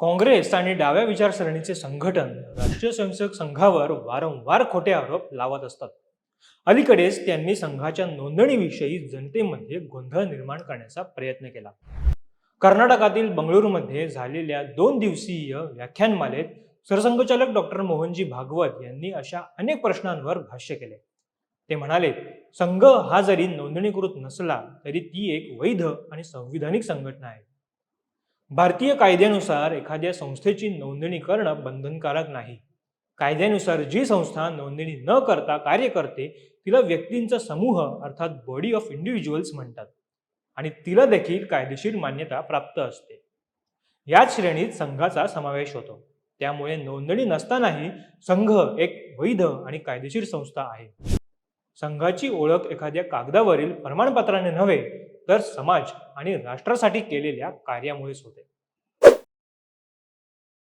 काँग्रेस आणि डाव्या विचारसरणीचे संघटन राष्ट्रीय स्वयंसेवक संघावर वारंवार खोटे आरोप लावत असतात. अलीकडेच त्यांनी संघाच्या नोंदणीविषयी जनतेमध्ये गोंधळ निर्माण करण्याचा प्रयत्न केला. कर्नाटकातील बंगळुरूमध्ये झालेल्या दोन दिवसीय व्याख्यानमालेत सरसंघचालक डॉक्टर मोहनजी भागवत यांनी अशा अनेक प्रश्नांवर भाष्य केले. ते म्हणाले संघ हा जरी नोंदणीकृत नसला तरी ती एक वैध आणि संविधानिक संघटना आहे. भारतीय कायद्यानुसार एखाद्या संस्थेची नोंदणी करणं बंधनकारक नाही. कायद्यानुसार जी संस्था नोंदणी न करता कार्य करते तिला व्यक्तींचा समूह अर्थात बॉडी ऑफ इंडिव्हिज्युअल्स म्हणतात. आणि तिला देखील कायदेशीर मान्यता प्राप्त असते. याच श्रेणीत संघाचा समावेश होतो. त्यामुळे नोंदणी नसतानाही संघ एक वैध आणि कायदेशीर संस्था आहे. संघाची ओळख एखाद्या कागदावरील प्रमाणपत्राने नव्हे तर समाज आणि राष्ट्रासाठी केलेल्या कार्यामुळेच होते.